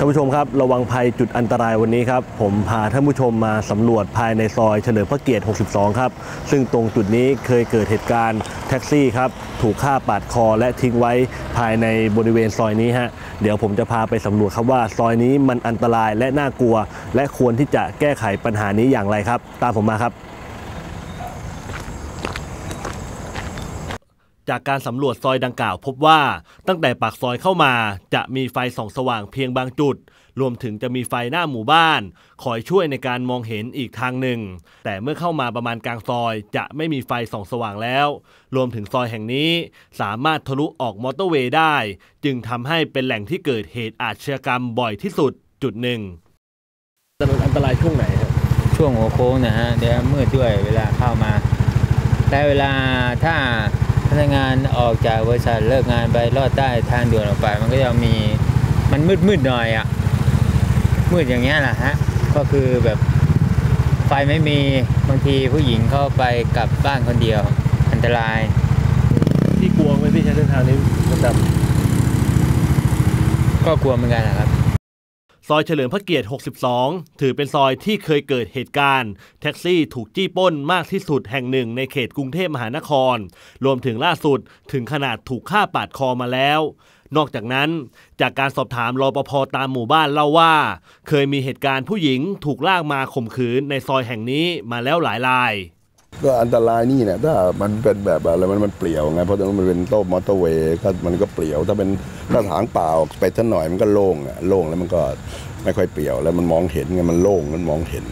ท่านผู้ชมครับระวังภัยจุดอันตรายวันนี้ครับ ผมพาท่านผู้ชมมาสำรวจภายในซอยเฉลิมพระเกียรติ 62 ครับ ซึ่งตรงจุดนี้เคยเกิดเหตุการณ์แท็กซี่ครับ ถูกฆ่าปาดคอและทิ้งไว้ภายในบริเวณซอยนี้ฮะเดี๋ยวผมจะพาไปสำรวจครับว่าซอยนี้มันอันตรายและน่ากลัว และควรที่จะแก้ไขปัญหานี้อย่างไรครับ ตามผมมาครับ จากการสำรวจซอยดังกล่าว พบว่าตั้งแต่ปากซอยเข้ามา จะมีไฟส่องสว่างเพียงบางจุด รวมถึงจะมีไฟหน้าหมู่บ้าน คอยช่วยในการมองเห็นอีกทางหนึ่ง แต่เมื่อเข้ามาประมาณกลางซอย จะไม่มีไฟส่องสว่างแล้ว รวมถึงซอยแห่งนี้ สามารถทะลุออกมอเตอร์เวย์ได้ จึงทำให้เป็นแหล่งที่เกิดเหตุอาชญากรรมบ่อยที่สุดจุดหนึ่งอันตรายช่วงไหนครับช่วงหัวโค้งนะฮะเดี๋ยวมืดด้วยเวลาเข้ามา แต่เวลาถ้า พนักงานออกจากบริษัทเลิกงานไปลอดใต้ทางด่วนออกไป มันก็จะมีมันมืดมืดๆหน่อยอะ่ะมืดอย่างเงี้ยแหละฮะก็คือแบบไฟไม่มีบางทีผู้หญิงเข้าไปกลับบ้านคนเดียว อันตรายที่กลัวไหมพี่ใช้เส้นทางนี้ประจำก็กลัวเหมือนกันนะครับ ซอยเฉลิมพระเกียรติ 62 ถือเป็นซอยที่เคยเกิดเหตุการณ์ แท็กซี่ถูกจี้ปล้นมากที่สุดแห่งหนึ่งในเขตกรุงเทพมหานคร รวมถึงล่าสุดถึงขนาดถูกฆ่าปาดคอมาแล้ว นอกจากนั้นจากการสอบถามรปภตามหมู่บ้านเล่าว่า เคยมีเหตุการณ์ผู้หญิงถูกลากมาข่มขืนในซอยแห่งนี้มาแล้วหลายราย ก็อันตรายนี่เนี่ยถ้ามันเป็นแบบอะไรมันมันเปลี่ยวไงเพราะตรงนั้นมันเป็นโต้มอเตอร์เวย์ก็มันก็เปลี่ยวถ้าเป็นถ้าถางเปล่าไปสักหน่อยมันก็โล่งอะโล่งแล้วมันก็ไม่ค่อยเปลี่ยวแล้วมันมองเห็นไงมันโล่งมันมองเห็น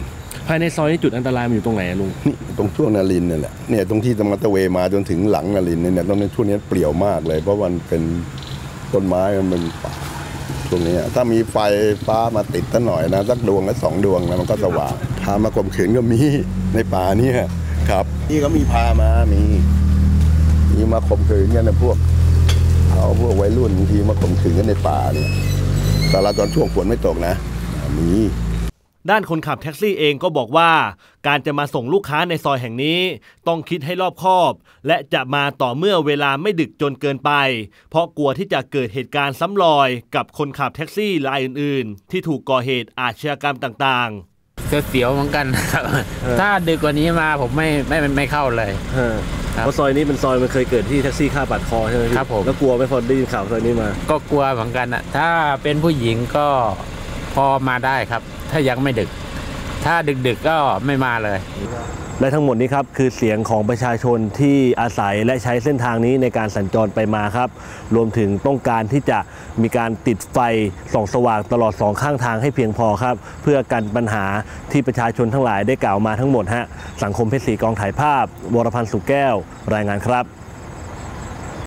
ภายในซอยนี้จุดอันตรายมันอยู่ตรงไหนลุงนี่ตรงช่วงนารินเนี่ยแหละเนี่ยตรงที่มอเตอร์เวย์มาจนถึงหลังนารินเนี่ยตรงนี้ช่วงนี้เปลี่ยวมากเลย เพราะมันเป็นต้นไม้มันเป็นป่าช่วงนี้อะถ้ามีไฟฟ้ามาติดสักหน่อยนะสักดวงละสองดวงนะมันก็สว่างพามาข่มขืนก็มีในป่าเนี่ย ครับนี่ก็มีพามามีมีมาข่มขืนกันนะพวกเอาพวกวัยรุ่นบางทีมาข่มขืนกันในป่าเนี่ยแต่ละตอนช่วงฝนไม่ตกนะมีด้านคนขับแท็กซี่เองก็บอกว่า การจะมาส่งลูกค้าในซอยแห่งนี้ ต้องคิดให้รอบคอบ และจะมาต่อเมื่อเวลาไม่ดึกจนเกินไป เพราะกลัวที่จะเกิดเหตุการณ์ซ้ำรอย กับคนขับแท็กซี่รายอื่น ๆ ที่ถูกก่อเหตุอาชญากรรมต่าง เสียวๆเหมือนกันนะครับ ถ้าดึกกว่านี้มาผมไม่ไม่ไม่ไม่เข้าเลยๆครับเพราะซอยนี้เป็นซอยมันเคยเกิดที่แท็กซี่ฆ่าปาดคอใช่ไหมพี่ครับผม แล้วกลัวไหมพอได้ยินข่าวซอยนี้มา ก็กลัวเหมือนกันนะถ้าเป็นผู้หญิงก็พอมาได้ครับ ถ้ายังไม่ดึก ถ้าดึกๆก็ไม่มาเลย และทั้งหมดนี้ครับคือเสียงของประชาชนที่อาศัยและใช้เส้นทางนี้ในการสัญจรไปมาครับ รวมถึงต้องการที่จะมีการติดไฟส่องสว่างตลอดสองข้างทางให้เพียงพอครับ เพื่อกันปัญหาที่ประชาชนทั้งหลายได้กล่าวมาทั้งหมดฮะสังคมเพชรศรีกองถ่ายภาพ วรพันธ์สุขแก้ว รายงานครับ